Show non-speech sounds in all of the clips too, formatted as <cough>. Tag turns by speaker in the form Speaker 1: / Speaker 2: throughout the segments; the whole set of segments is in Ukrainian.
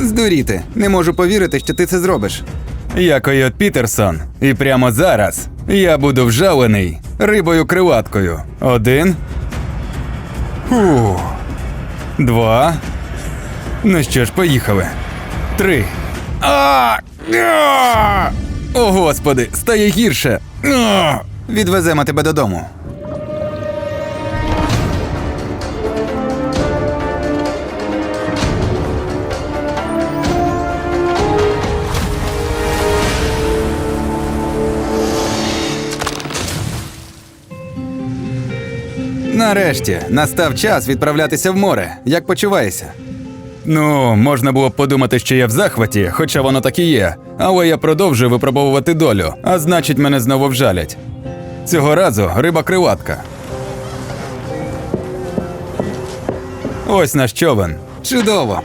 Speaker 1: Здуріти. Не можу повірити, що ти це зробиш.
Speaker 2: Я Койот Пітерсон, і прямо зараз я буду вжалений рибою криваткою. Один. Фу. Два. Ну що ж, поїхали. Три. А! А! О, господи, стає гірше. А!
Speaker 1: Відвеземо тебе додому. Нарешті настав час відправлятися в море. Як почуваєшся?
Speaker 2: Ну, можна було б подумати, що я в захваті, хоча воно так і є. Але я продовжую випробовувати долю, а значить, мене знову вжалять. Цього разу риба криватка. Ось наш човен.
Speaker 1: Чудово!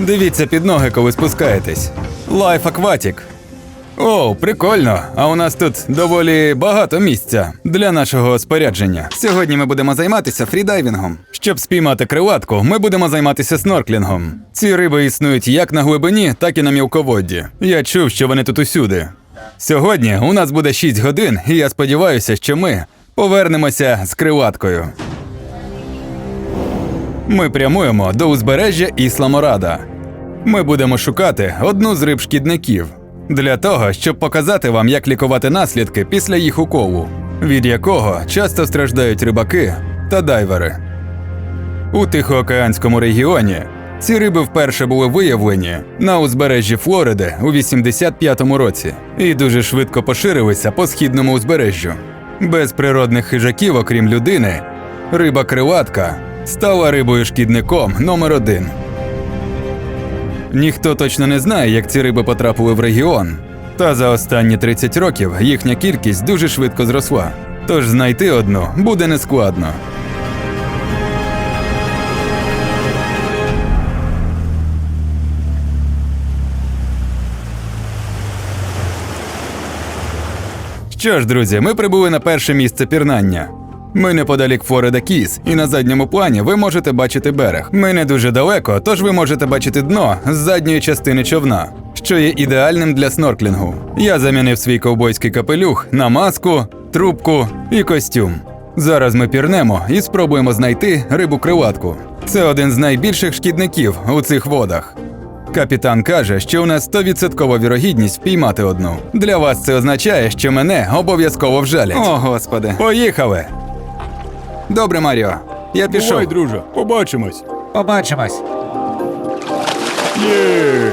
Speaker 2: Дивіться під ноги, коли спускаєтесь. Life Aquatic. О, прикольно. А у нас тут доволі багато місця для нашого спорядження.
Speaker 1: Сьогодні ми будемо займатися фрідайвінгом.
Speaker 2: Щоб спіймати криватку, ми будемо займатися снорклінгом. Ці риби існують як на глибині, так і на мілководді. Я чув, що вони тут усюди. Сьогодні у нас буде 6 годин, і я сподіваюся, що ми повернемося з криваткою. Ми прямуємо до узбережжя Ісламорада. Ми будемо шукати одну з риб шкідників для того, щоб показати вам, як лікувати наслідки після їх уколу, від якого часто страждають рибаки та дайвери. У Тихоокеанському регіоні ці риби вперше були виявлені на узбережжі Флориди у 85-му році і дуже швидко поширилися по східному узбережжю. Без природних хижаків, окрім людини, риба криватка стала рибою шкідником номер один. Ніхто точно не знає, як ці риби потрапили в регіон. Та за останні 30 років їхня кількість дуже швидко зросла. Тож знайти одну буде нескладно. Що ж, друзі, ми прибули на перше місце пірнання. Ми неподалік Флорида Кіс, і на задньому плані ви можете бачити берег. Ми не дуже далеко, тож ви можете бачити дно з задньої частини човна, що є ідеальним для снорклінгу. Я замінив свій ковбойський капелюх на маску, трубку і костюм. Зараз ми пірнемо і спробуємо знайти рибу криватку. Це один з найбільших шкідників у цих водах. Капітан каже, що у нас 100% вірогідність впіймати одну. Для вас це означає, що мене обов'язково вжалять.
Speaker 1: О, господи.
Speaker 2: Поїхали!
Speaker 1: Добре, Маріо. Я пішов.
Speaker 2: друже, побачимось.
Speaker 3: Побачимось.
Speaker 2: Є!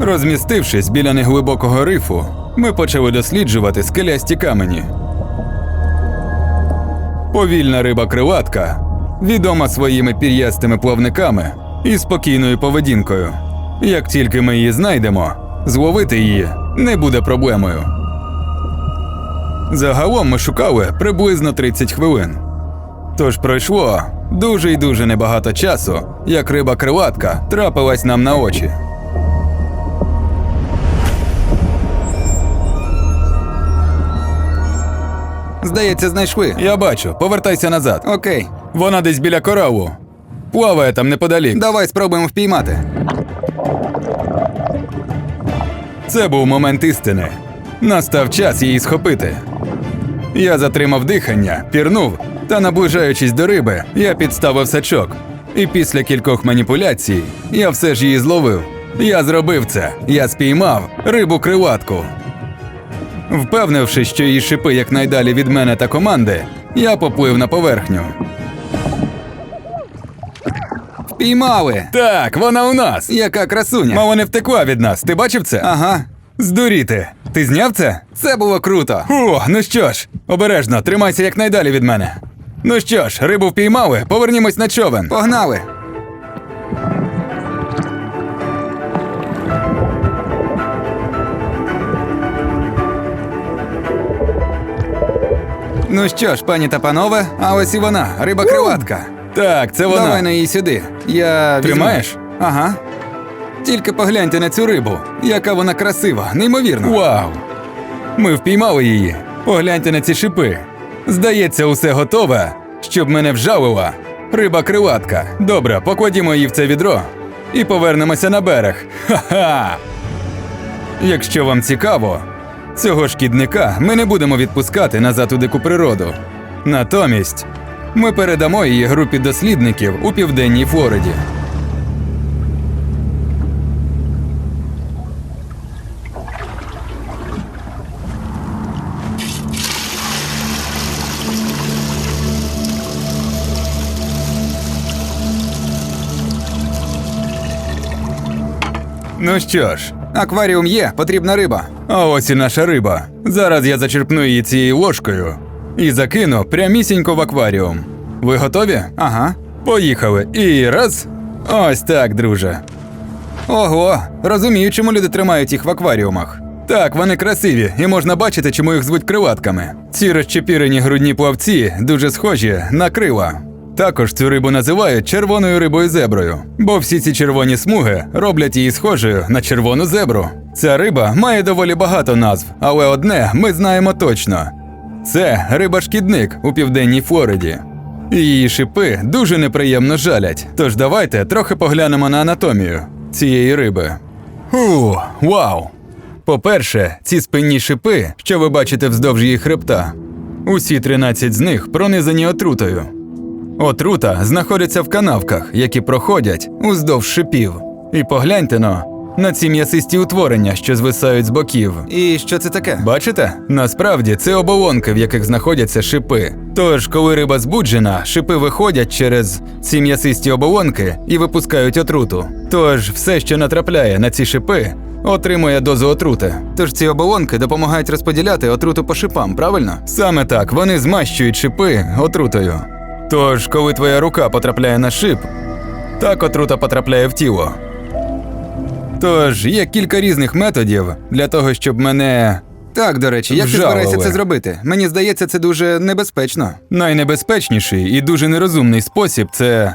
Speaker 2: Розмістившись біля неглибокого рифу, ми почали досліджувати скелясті камені. Повільна риба криватка, відома своїми пір'ястими плавниками і спокійною поведінкою. Як тільки ми її знайдемо, зловити її не буде проблемою. Загалом ми шукали приблизно 30 хвилин. Тож пройшло дуже й дуже небагато часу, як риба криватка трапилась нам на очі.
Speaker 1: Здається, знайшли.
Speaker 2: Я бачу, повертайся назад.
Speaker 1: Окей,
Speaker 2: Вона десь біля коралу. Плаває там неподалік.
Speaker 1: давай спробуємо впіймати.
Speaker 2: Це був момент істини. Настав час її схопити. Я затримав дихання, пірнув, та, наближаючись до риби, я підставив сачок. І після кількох маніпуляцій я все ж її зловив. Я зробив це. Я спіймав рибу криватку. Впевнившись, що її шипи якнайдалі від мене та команди, я поплив на поверхню.
Speaker 1: Впіймали!
Speaker 2: Так, вона у нас.
Speaker 1: Яка красуня!
Speaker 2: Мало не втекла від нас. Ти бачив це?
Speaker 1: Ага,
Speaker 2: Здуріти. Ти зняв це?
Speaker 1: це було круто.
Speaker 2: О, ну що ж, обережно, тримайся якнайдалі від мене. Ну що ж, рибу впіймали, повернімось на човен.
Speaker 1: Погнали! Ну що ж, пані та панове, а ось і вона, риба криватка.
Speaker 2: Так, це вона.
Speaker 1: Давай на її сюди. Я візьму.
Speaker 2: Тримаєш?
Speaker 1: Ага.
Speaker 2: Тільки погляньте на цю рибу. Яка вона красива, неймовірно. Вау! Ми впіймали її. Погляньте на ці шипи. Здається, усе готове, щоб мене вжалила. Риба криватка. Добре, покладімо її в це відро і повернемося на берег. Ха-ха! Якщо вам цікаво, цього шкідника ми не будемо відпускати назад у дику природу. Натомість ми передамо її групі дослідників у південній Флориді. Ну що ж,
Speaker 1: Акваріум є, потрібна риба.
Speaker 2: а ось і наша риба. Зараз я зачерпну її цією ложкою і закину прямісінько в акваріум. Ви готові?
Speaker 1: Ага.
Speaker 2: Поїхали. І раз. Ось так, друже.
Speaker 1: Ого, розумію, чому люди тримають їх в акваріумах.
Speaker 2: Так, вони красиві, і можна бачити, чому їх звуть криватками. Ці розчепірені грудні плавці дуже схожі на крила. Також цю рибу називають червоною рибою зеброю, бо всі ці червоні смуги роблять її схожою на червону зебру. Ця риба має доволі багато назв, але одне ми знаємо точно: це риба-шкідник у південній Флориді. Її шипи дуже неприємно жалять. Тож давайте трохи поглянемо на анатомію цієї риби. Фу, вау! По-перше, ці спинні шипи, що ви бачите вздовж її хребта, усі 13 з них пронизані отрутою. Отрута знаходиться в канавках, які проходять уздовж шипів. І погляньте но на ці м'ясисті утворення, що звисають з боків.
Speaker 1: І що це таке?
Speaker 2: Бачите? Насправді це оболонки, в яких знаходяться шипи. Тож, коли риба збуджена, шипи виходять через ці м'ясисті оболонки і випускають отруту. Тож все, що натрапляє на ці шипи, отримує дозу отрути.
Speaker 1: Тож ці оболонки допомагають розподіляти отруту по шипам, правильно?
Speaker 2: Саме так, вони змащують шипи отрутою. Тож, коли твоя рука потрапляє на шип, так отрута потрапляє в тіло. Тож є кілька різних методів для того, щоб мене
Speaker 1: Так, до речі, як ти
Speaker 2: Вжалили.
Speaker 1: збираєшся це зробити? Мені здається, це дуже небезпечно.
Speaker 2: Найнебезпечніший і дуже нерозумний спосіб це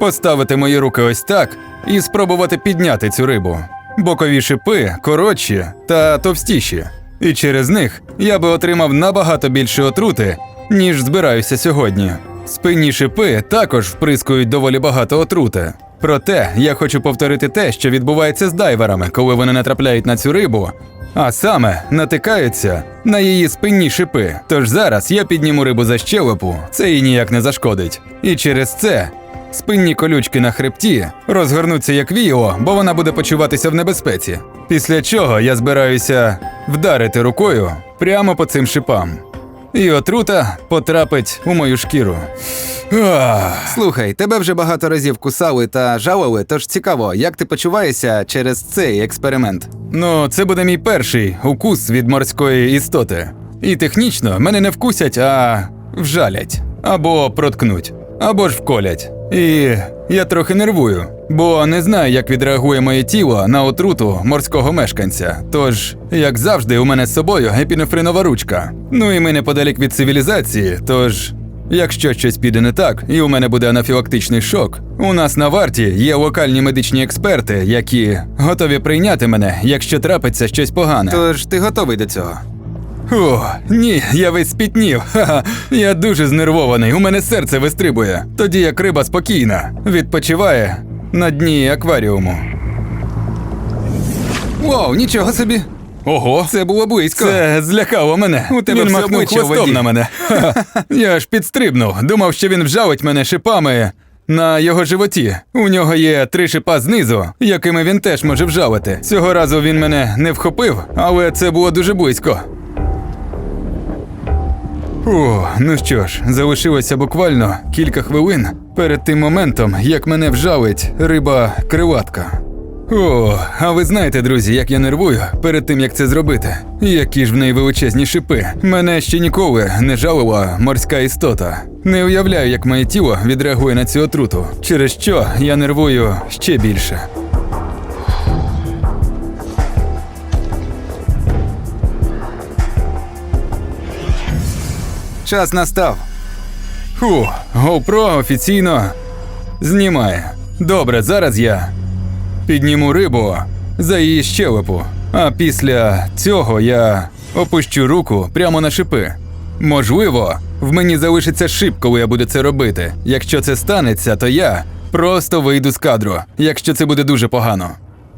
Speaker 2: поставити мої руки ось так і спробувати підняти цю рибу. Бокові шипи коротші та товстіші, і через них я би отримав набагато більше отрути, ніж збираюся сьогодні. Спинні шипи також вприскують доволі багато отрути. Проте я хочу повторити те, що відбувається з дайверами, коли вони натрапляють на цю рибу, а саме натикаються на її спинні шипи. Тож зараз я підніму рибу за щелепу, це їй ніяк не зашкодить. І через це спинні колючки на хребті розгорнуться як віяло, бо вона буде почуватися в небезпеці. Після чого я збираюся вдарити рукою прямо по цим шипам. І отрута потрапить у мою шкіру. Ах.
Speaker 1: Слухай, тебе вже багато разів кусали та жалили, тож цікаво, як ти почуваєшся через цей експеримент.
Speaker 2: Ну, це буде мій перший укус від морської істоти. І технічно мене не вкусять, а вжалять. Або проткнуть, або ж вколять. І я трохи нервую, бо не знаю, як відреагує моє тіло на отруту морського мешканця. Тож, як завжди, у мене з собою епінефринова ручка. Ну і ми неподалік від цивілізації, тож. Якщо щось піде не так, і у мене буде анафілактичний шок, у нас на варті є локальні медичні експерти, які готові прийняти мене, якщо трапиться щось погане.
Speaker 1: Тож ти готовий до цього.
Speaker 2: О, ні, я весь спітнів. <laughs> Ха-ха. Я дуже знервований, у мене серце вистрибує. Тоді як риба спокійна, відпочиває на дні акваріуму.
Speaker 1: Вау, нічого собі!
Speaker 2: Ого,
Speaker 1: Це було близько.
Speaker 2: це злякало мене.
Speaker 1: У тебе
Speaker 2: він
Speaker 1: все
Speaker 2: махнув
Speaker 1: обличчя в
Speaker 2: хвостом
Speaker 1: воді.
Speaker 2: на мене. <laughs> Ха-ха. Я аж підстрибнув. Думав, що він вжалить мене шипами на його животі. У нього є три шипа знизу, якими він теж може вжалити. Цього разу він мене не вхопив, але це було дуже близько. О, ну що ж, залишилося буквально кілька хвилин перед тим моментом, як мене вжалить риба криватка. О, а ви знаєте, друзі, як я нервую перед тим, як це зробити. Які ж в неї величезні шипи. Мене ще ніколи не жалила морська істота. Не уявляю, як моє тіло відреагує на цю отруту, через що я нервую ще більше.
Speaker 1: Час настав.
Speaker 2: Фу, GoPro офіційно знімає. Добре, зараз я підніму рибу за її щелепу, а після цього я опущу руку прямо на шипи. Можливо, в мені залишиться шип, коли я буду це робити. Якщо це станеться, то я просто вийду з кадру, якщо це буде дуже погано.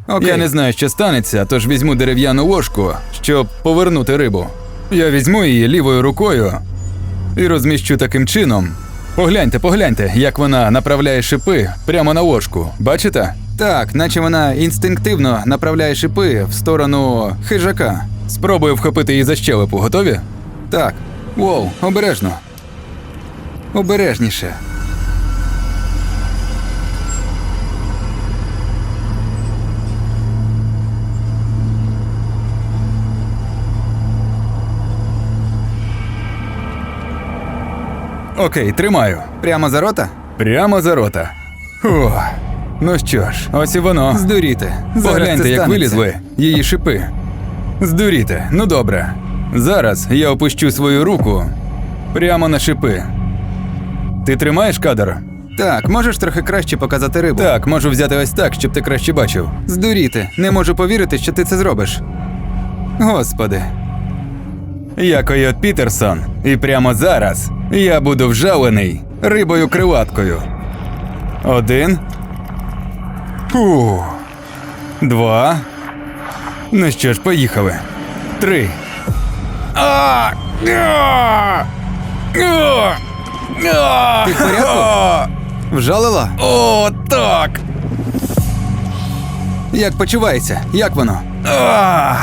Speaker 1: Окей.
Speaker 2: Я не знаю, що станеться, тож візьму дерев'яну ложку, щоб повернути рибу. Я візьму її лівою рукою і розміщу таким чином. Погляньте, погляньте, як вона направляє шипи прямо на ложку. Бачите?
Speaker 1: Так, наче вона інстинктивно направляє шипи в сторону хижака.
Speaker 2: Спробую вхопити її за щелепу. Готові?
Speaker 1: Так. Воу, обережно. Обережніше.
Speaker 2: Окей, тримаю.
Speaker 1: Прямо за рота?
Speaker 2: Прямо за рота. Фу. Ну що ж, ось і воно.
Speaker 1: Здуріти.
Speaker 2: Погляньте, як вилізли її шипи. Здуріте, ну добре. Зараз я опущу свою руку прямо на шипи. Ти тримаєш кадр?
Speaker 1: Так, можеш трохи краще показати рибу.
Speaker 2: Так, можу взяти ось так, щоб ти краще бачив.
Speaker 1: Здуріти. Не можу повірити, що ти це зробиш. Господи.
Speaker 2: Я Койот Пітерсон, і прямо зараз я буду вжалений рибою криваткою. Один. Фу. Два. Ну що ж, поїхали. Три. А! А! А! А!
Speaker 1: Ти в порядку?
Speaker 2: А!
Speaker 1: Вжалила?
Speaker 2: О, так!
Speaker 1: Як почувається? Як воно?
Speaker 2: А!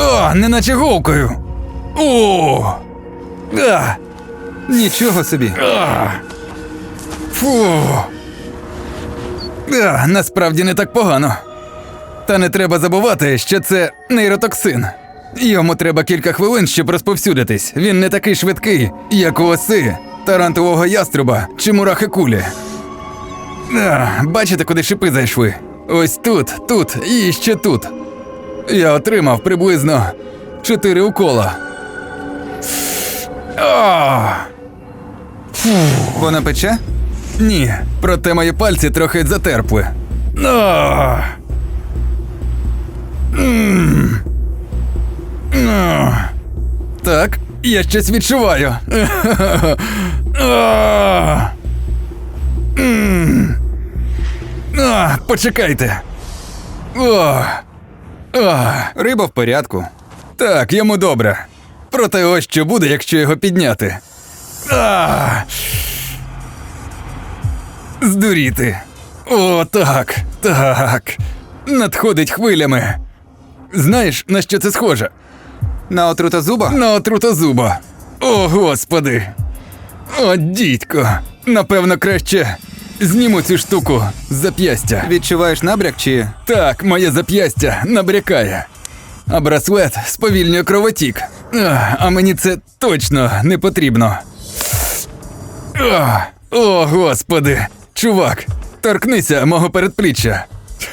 Speaker 1: Боляче?
Speaker 2: А! Неначе голкою. О! А!
Speaker 1: Нічого собі.
Speaker 2: А! Фу. А, насправді не так погано. Та не треба забувати, що це нейротоксин. Йому треба кілька хвилин, щоб розповсюдитись. Він не такий швидкий, як у оси, тарантового яструба чи мурахи кулі. А, бачите, куди шипи зайшли? Ось тут, тут і ще тут. Я отримав приблизно чотири укола. А!
Speaker 1: Вона пече?
Speaker 2: Ні, проте мої пальці трохи затерпли. Так, я щось відчуваю. Почекайте. О! А!
Speaker 1: Риба в порядку.
Speaker 2: Так, йому добре. Проте ось що буде, якщо його підняти. А! Здуріти. О, так, так. Надходить хвилями. Знаєш, на що це схоже?
Speaker 1: На отрута зуба?
Speaker 2: На отрутозуба. О, господи. О, дідько. Напевно, краще зніму цю штуку з зап'ястя.
Speaker 1: Відчуваєш набряк чи.
Speaker 2: Так, моє зап'ястя набрякає. А браслет сповільнює кровотік. А мені це точно не потрібно. О, господи! Чувак, торкнися мого передпліччя.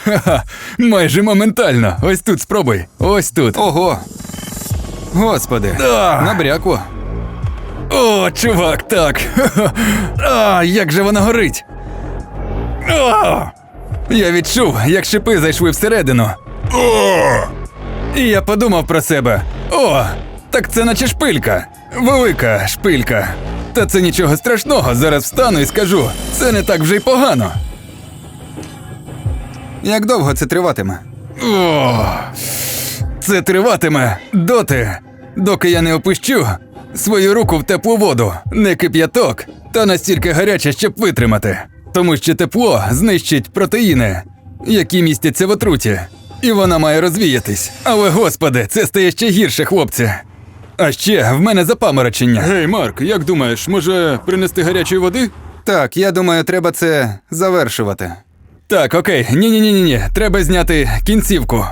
Speaker 2: Ха-ха, майже моментально. Ось тут спробуй. Ось тут.
Speaker 1: Ого. Господи.
Speaker 2: А!
Speaker 1: Набрякло.
Speaker 2: О, чувак, так. Ха-ха. А, як же воно горить. Я відчув, як шипи зайшли всередину. І я подумав про себе: о, так це наче шпилька. Велика шпилька. Та це нічого страшного, зараз встану і скажу, це не так вже й погано.
Speaker 1: Як довго це триватиме?
Speaker 2: О, це триватиме доти, доки я не опущу свою руку в теплу воду, не кип'яток, та настільки гаряче, щоб витримати. Тому що тепло знищить протеїни, які містяться в отруті, і вона має розвіятись. Але господи, це стає ще гірше, хлопці. А ще в мене запаморочення. Гей, Марк, як думаєш, може принести гарячої води?
Speaker 1: Так, я думаю, треба це завершувати.
Speaker 2: Так, окей, ні ні ні ні ні треба зняти кінцівку.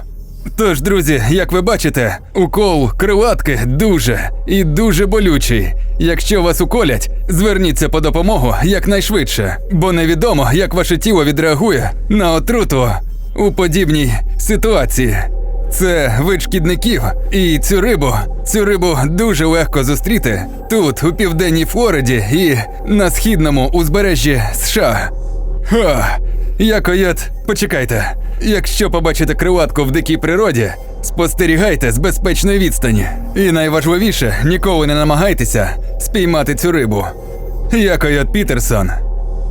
Speaker 2: Тож, друзі, як ви бачите, укол крилатки дуже і дуже болючий. Якщо вас уколять, зверніться по допомогу якнайшвидше, бо невідомо, як ваше тіло відреагує на отруту у подібній ситуації. Це вид шкідників, і цю рибу, цю рибу дуже легко зустріти тут, у південній Флориді і на східному узбережжі США. Ха, я койот, почекайте. Якщо побачите криватку в дикій природі, спостерігайте з безпечної відстані. І найважливіше, ніколи не намагайтеся спіймати цю рибу. Я койот Пітерсон.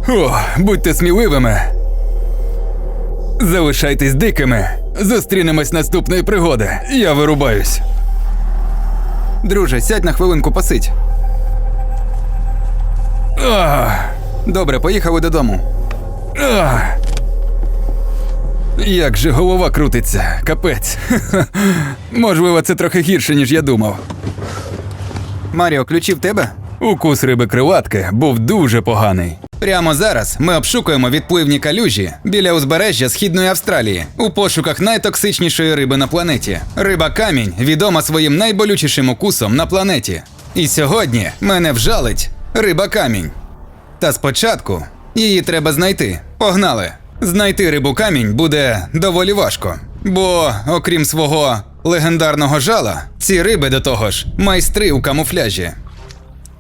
Speaker 2: О, будьте сміливими. Залишайтесь дикими. Зустрінемось наступної пригоди. Я вирубаюсь.
Speaker 1: Друже, сядь на хвилинку посидь.
Speaker 2: Ах,
Speaker 1: Добре, поїхали додому.
Speaker 2: Ах. Як же голова крутиться, капець. <laughs> Можливо, це трохи гірше, ніж я думав.
Speaker 1: Маріо, ключі в тебе?
Speaker 2: Укус риби криватки був дуже поганий.
Speaker 1: Прямо зараз ми обшукуємо відпливні калюжі біля узбережжя Східної Австралії у пошуках найтоксичнішої риби на планеті. Риба камінь відома своїм найболючішим укусом на планеті. І сьогодні мене вжалить риба камінь. Та спочатку її треба знайти. Погнали! Знайти рибу камінь буде доволі важко. Бо, окрім свого легендарного жала, ці риби до того ж майстри у камуфляжі.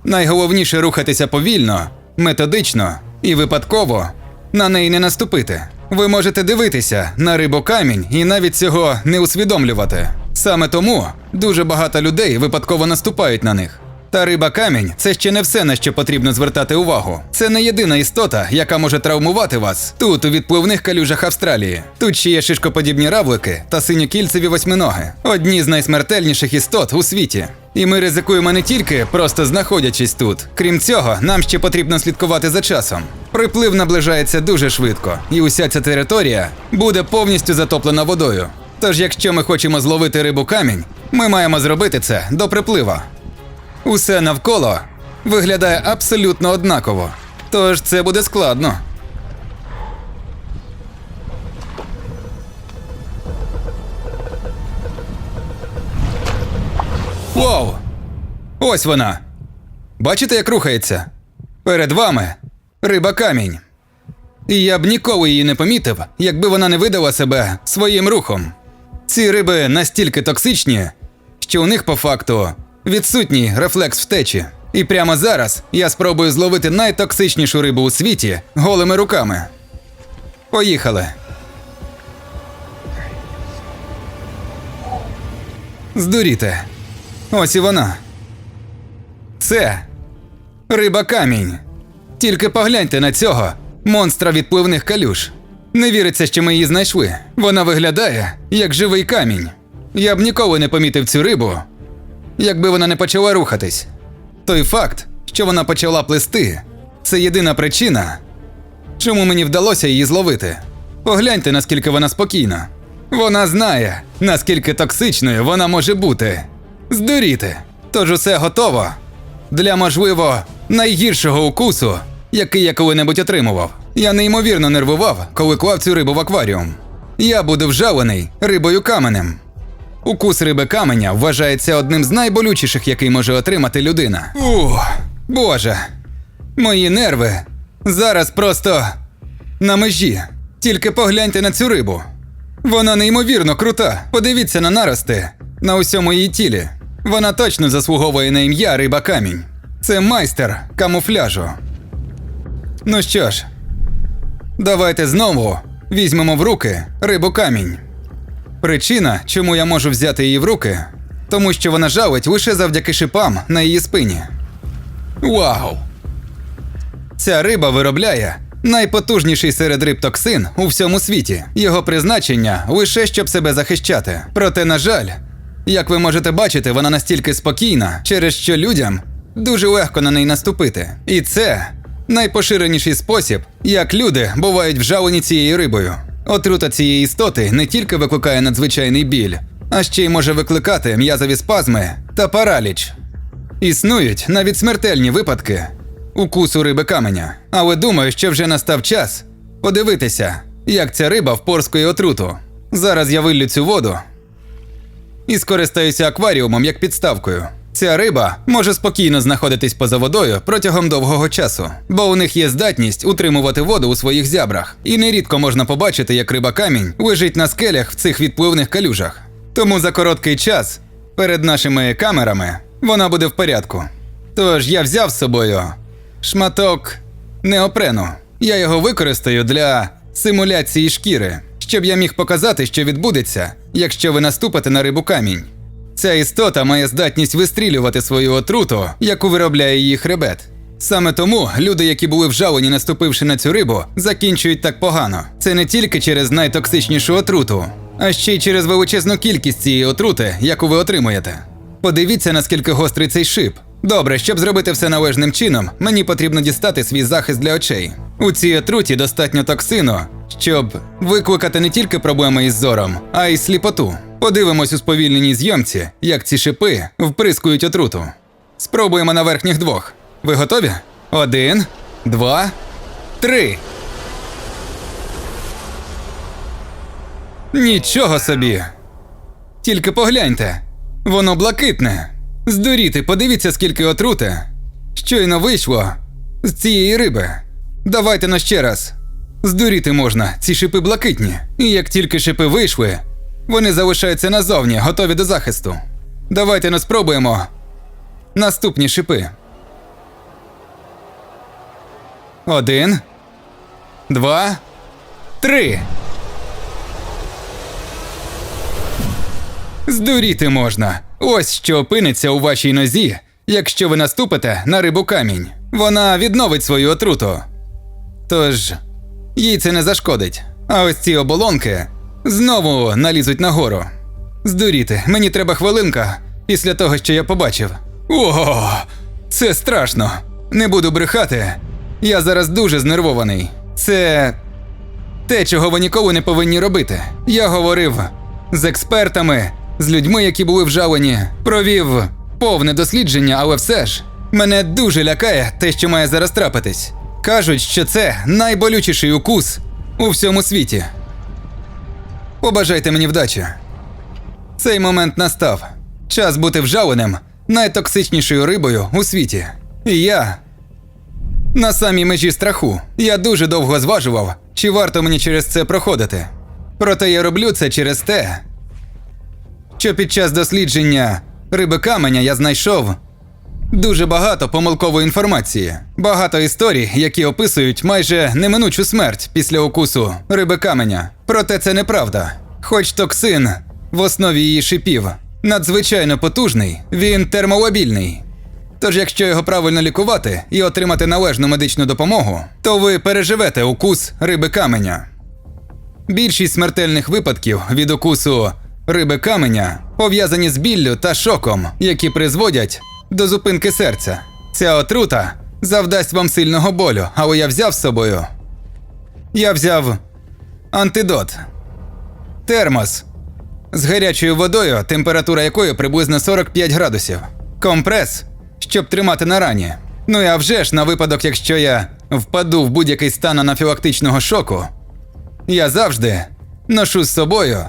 Speaker 1: Найголовніше рухатися повільно, методично і випадково на неї не наступити. Ви можете дивитися на рибу камінь і навіть цього не усвідомлювати. Саме тому дуже багато людей випадково наступають на них. Та риба камінь це ще не все, на що потрібно звертати увагу. Це не єдина істота, яка може травмувати вас тут, у відпливних калюжах Австралії. Тут ще є шишкоподібні равлики та синьокільцеві восьминоги одні з найсмертельніших істот у світі. І ми ризикуємо не тільки просто знаходячись тут. Крім цього, нам ще потрібно слідкувати за часом. Приплив наближається дуже швидко, і уся ця територія буде повністю затоплена водою. Тож, якщо ми хочемо зловити рибу камінь, ми маємо зробити це до приплива. Усе навколо виглядає абсолютно однаково. Тож це буде складно. Воу! Ось вона. Бачите, як рухається? Перед вами риба камінь. І я б ніколи її не помітив, якби вона не видала себе своїм рухом. Ці риби настільки токсичні, що у них по факту відсутній рефлекс втечі. І прямо зараз я спробую зловити найтоксичнішу рибу у світі голими руками. Поїхали. Здуріте. Ось і вона. Це риба камінь. Тільки погляньте на цього монстра відпливних калюж. Не віриться, що ми її знайшли. Вона виглядає як живий камінь. Я б ніколи не помітив цю рибу, якби вона не почала рухатись. Той факт, що вона почала плисти, це єдина причина, чому мені вдалося її зловити. Погляньте, наскільки вона спокійна. Вона знає, наскільки токсичною вона може бути. Здуріти. Тож усе готово для, можливо, найгіршого укусу, який я коли-небудь отримував. Я неймовірно нервував, коли клав цю рибу в акваріум. Я буду вжалений рибою каменем. Укус риби каменя вважається одним з найболючіших, який може отримати людина. Ух, боже, мої нерви зараз просто на межі. Тільки погляньте на цю рибу. Вона неймовірно крута. Подивіться на нарости на усьому її тілі. Вона точно заслуговує на ім'я риба камінь. Це майстер камуфляжу. Ну що ж, давайте знову візьмемо в руки рибу камінь. Причина, чому я можу взяти її в руки, тому що вона жалить лише завдяки шипам на її спині. Вау! Ця риба виробляє найпотужніший серед риб токсин у всьому світі. Його призначення лише щоб себе захищати. Проте, на жаль, як ви можете бачити, вона настільки спокійна, через що людям дуже легко на неї наступити. І це найпоширеніший спосіб, як люди бувають вжалені цією рибою. Отрута цієї істоти не тільки викликає надзвичайний біль, а ще й може викликати м'язові спазми та параліч. Існують навіть смертельні випадки укусу риби каменя. Але думаю, що вже настав час подивитися, як ця риба впорскує отруту. Зараз я виллю цю воду і скористаюся акваріумом як підставкою. Ця риба може спокійно знаходитись поза водою протягом довгого часу, бо у них є здатність утримувати воду у своїх зябрах, і нерідко можна побачити, як риба камінь лежить на скелях в цих відпливних калюжах. Тому за короткий час перед нашими камерами вона буде в порядку. Тож я взяв з собою шматок неопрену. Я його використаю для симуляції шкіри, щоб я міг показати, що відбудеться, якщо ви наступите на рибу камінь. Ця істота має здатність вистрілювати свою отруту, яку виробляє її хребет. Саме тому люди, які були вжалені, наступивши на цю рибу, закінчують так погано. Це не тільки через найтоксичнішу отруту, а ще й через величезну кількість цієї отрути, яку ви отримуєте. Подивіться, наскільки гострий цей шип. Добре, щоб зробити все належним чином, мені потрібно дістати свій захист для очей. У цій отруті достатньо токсину, щоб викликати не тільки проблеми із зором, а й сліпоту. Подивимось у сповільненій зйомці, як ці шипи вприскують отруту. Спробуємо на верхніх двох. Ви готові? Один, два, три. Нічого собі. Тільки погляньте. Воно блакитне. Здуріти, подивіться, скільки отрути. Щойно вийшло з цієї риби. Давайте на ще раз. Здуріти можна, ці шипи блакитні. І як тільки шипи вийшли, вони залишаються назовні, готові до захисту. Давайте не спробуємо наступні шипи. Один, два, три. Здуріти можна. Ось що опиниться у вашій нозі, якщо ви наступите на рибу камінь. Вона відновить свою отруту. Тож, їй це не зашкодить. А ось ці оболонки знову налізуть нагору. Здуріти, мені треба хвилинка після того, що я побачив. Ого, це страшно. Не буду брехати. Я зараз дуже знервований. Це те, чого ви ніколи не повинні робити. Я говорив з експертами, з людьми, які були вжалені, провів повне дослідження, але все ж мене дуже лякає те, що має зараз трапитись. Кажуть, що це найболючіший укус у всьому світі. Побажайте мені вдачі. Цей момент настав. Час бути вжаленим найтоксичнішою рибою у світі. І я на самій межі страху. Я дуже довго зважував, чи варто мені через це проходити. Проте я роблю це через те, що під час дослідження риби каменя я знайшов дуже багато помилкової інформації, багато історій, які описують майже неминучу смерть після укусу риби каменя. Проте це неправда. Хоч токсин в основі її шипів надзвичайно потужний, він термолобільний. Тож, якщо його правильно лікувати і отримати належну медичну допомогу, то ви переживете укус риби каменя. Більшість смертельних випадків від укусу риби каменя пов'язані з біллю та шоком, які призводять до зупинки серця. Ця отрута завдасть вам сильного болю, але я взяв з собою. Я взяв антидот, термос з гарячою водою, температура якої приблизно 45 градусів, компрес, щоб тримати на рані. Ну і а вже ж на випадок, якщо я впаду в будь-який стан анафілактичного шоку, я завжди ношу з собою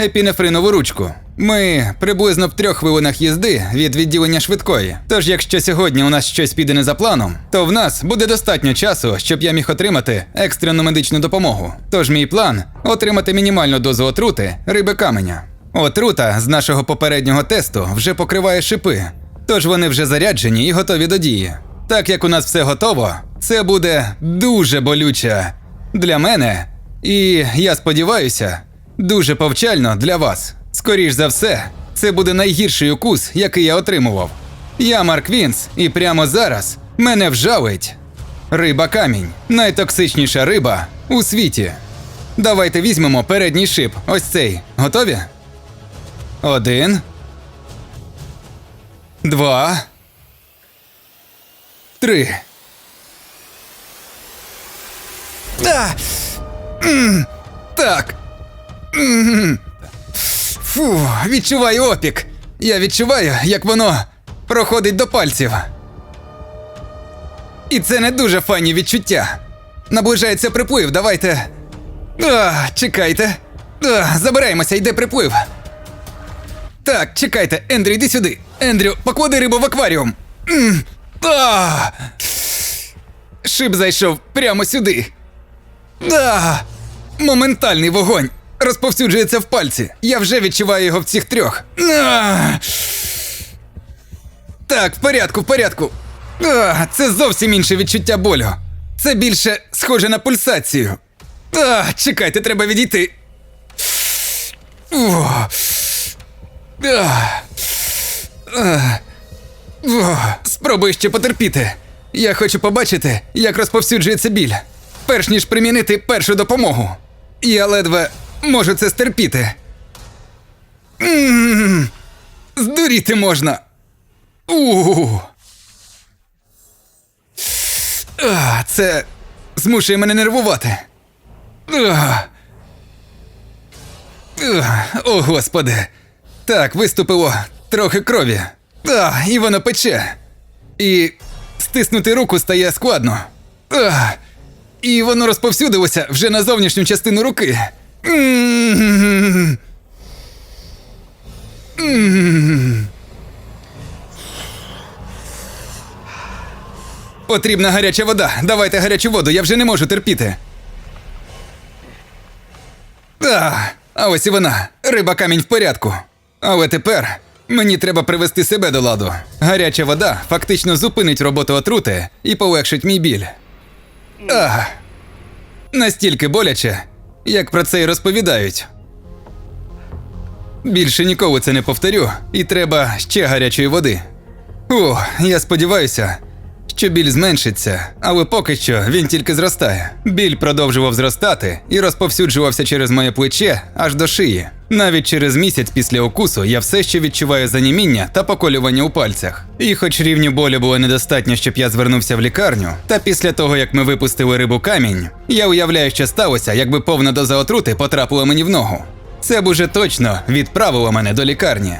Speaker 1: епінефринову ручку. Ми приблизно в трьох хвилинах їзди від відділення швидкої. Тож, якщо сьогодні у нас щось піде не за планом, то в нас буде достатньо часу, щоб я міг отримати екстрену медичну допомогу. Тож мій план отримати мінімальну дозу отрути риби каменя. Отрута з нашого попереднього тесту вже покриває шипи, тож вони вже заряджені і готові до дії. Так як у нас все готово, це буде дуже болюче для мене, і я сподіваюся, дуже повчально для вас. Скоріш за все, це буде найгірший укус, який я отримував. Я Марк Вінс, і прямо зараз мене вжалить. Риба камінь найтоксичніша риба у світі. Давайте візьмемо передній шип. Ось цей. Готові? Один. Два. Три. М, Так. Фу, відчуваю опік. Я відчуваю, як воно проходить до пальців. І це не дуже файні відчуття. Наближається приплив, давайте. А, чекайте. А, забираємося, йде приплив. Так, чекайте, Ендрю, йди сюди. Ендрю, поклади рибу в акваріум. А! Шип зайшов прямо сюди. Да! Моментальний вогонь. Розповсюджується в пальці. Я вже відчуваю його в цих трьох. Так, в порядку, в порядку. Це зовсім інше відчуття болю. Це більше схоже на пульсацію. Чекайте, треба відійти. О, спробуй ще потерпіти. Я хочу побачити, як розповсюджується біль, перш ніж примінити першу допомогу. Я ледве можу це стерпіти. М, Здуріти можна. У. А, Це змушує мене нервувати. А. А, О, господи. Так, виступило трохи крові. А, і воно пече. І стиснути руку стає складно. А, і воно розповсюдилося вже на зовнішню частину руки. Потрібна гаряча вода. Давайте гарячу воду, я вже не можу терпіти. А, а ось і вона. Риба камінь в порядку. Але тепер мені треба привести себе до ладу. Гаряча вода фактично зупинить роботу отрути і полегшить мій біль. А, настільки боляче, як про це й розповідають. Більше ніколи це не повторю, і треба ще гарячої води. О, я сподіваюся, що біль зменшиться, але поки що він тільки зростає. Біль продовжував зростати і розповсюджувався через моє плече аж до шиї. Навіть через місяць після укусу я все ще відчуваю заніміння та поколювання у пальцях. І хоч рівню болю було недостатньо, щоб я звернувся в лікарню, та після того як ми випустили рибу камінь, я уявляю, що сталося, якби повна доза отрути потрапила мені в ногу. Це б уже точно відправило мене до лікарні.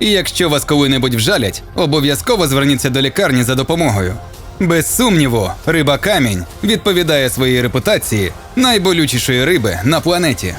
Speaker 1: І якщо вас коли-небудь вжалять, обов'язково зверніться до лікарні за допомогою. Без сумніву, риба камінь відповідає своїй репутації найболючішої риби на планеті.